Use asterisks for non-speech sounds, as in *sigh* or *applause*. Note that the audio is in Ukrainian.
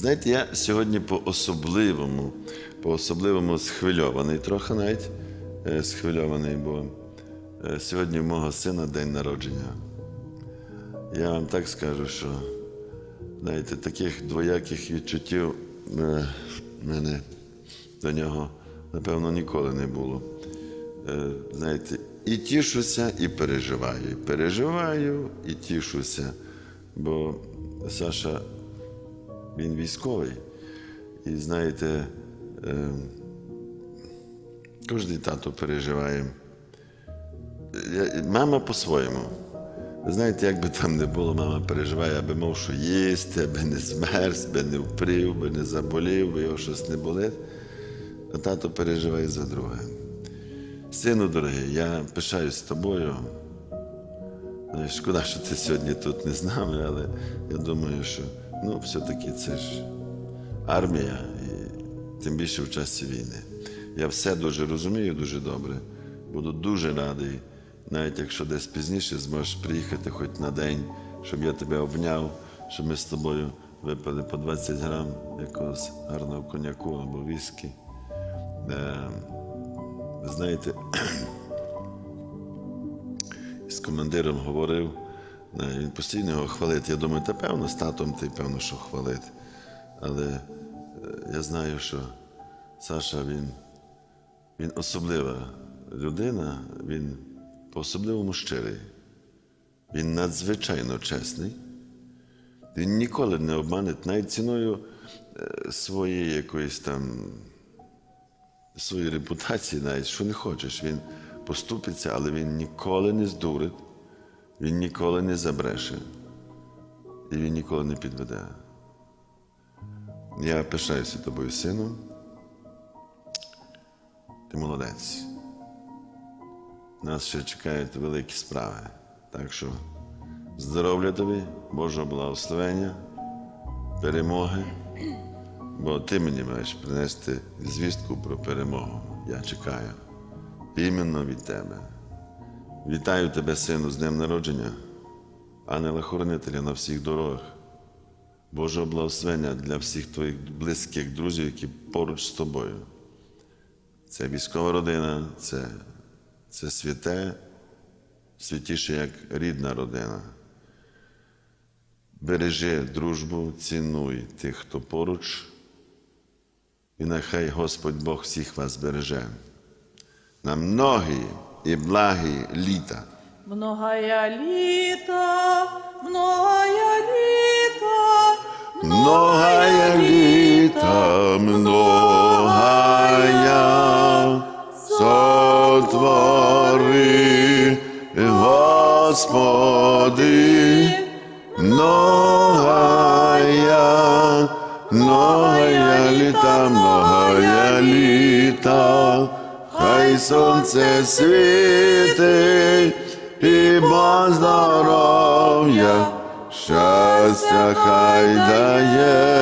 Знаєте, я сьогодні по-особливому, по-особливому схвильований, трохи навіть е, схвильований, бо е, сьогодні в мого сина день народження. Я вам так скажу, що знаєте, таких двояких відчуттів е, в мене до нього, напевно, ніколи не було. Знаєте, і тішуся, і переживаю. Переживаю, і тішуся. Бо Саша, він військовий. І знаєте, е, кожен тато переживає. Мама по-своєму. Знаєте, як би там не було, мама переживає, аби мав що їсти, аби не змерз, аби не впрів, аби не заболів, аби його щось не болить. А тато переживає за друге. Сину дорогий, я пишаюсь тобою. Ну, Шкода, що ти сьогодні тут не з нами, але я думаю, що ну, все-таки це ж армія, і тим більше в часі війни. Я все дуже розумію, дуже добре. Буду дуже радий, навіть якщо десь пізніше зможеш приїхати хоч на день, щоб я тебе обняв, щоб ми з тобою випили по 20 грам якогось гарного коньяку або віскі. Е, знаєте, *clears throat* з командиром говорив, він постійно його хвалить. Я думаю, та певно, з татом ти певно, що хвалить. Але е, я знаю, що Саша він, він особлива людина, він по-особливому щирий. Він надзвичайно чесний. Він ніколи не обмане навіть ціною е, своєї якоїсь там своєї репутації, навіть що не хочеш, він поступиться, але він ніколи не здурить, він ніколи не забреше і він ніколи не підведе. Я пишаюся тобою, сину. Ти молодець. Нас ще чекають великі справи. Так що здоров'я тобі, Божого благословення, перемоги. Бо ти мені маєш принести звістку про перемогу. Я чекаю. Іменно від тебе. Вітаю тебе, сину, з днем народження, ангела-хоронителя на всіх дорогах. Божого благословення для всіх твоїх близьких друзів, які поруч з тобою. Це військова родина, це, це святе, святіше, як рідна родина. Бережи дружбу, цінуй тих, хто поруч, і нехай Господь Бог всіх вас береже. На многі і благі літа. Многая літа, многая літа, Многая літа, многая сотвори, Господи, многая, хай сонце світить і ба здоров'я, щастя хай дає.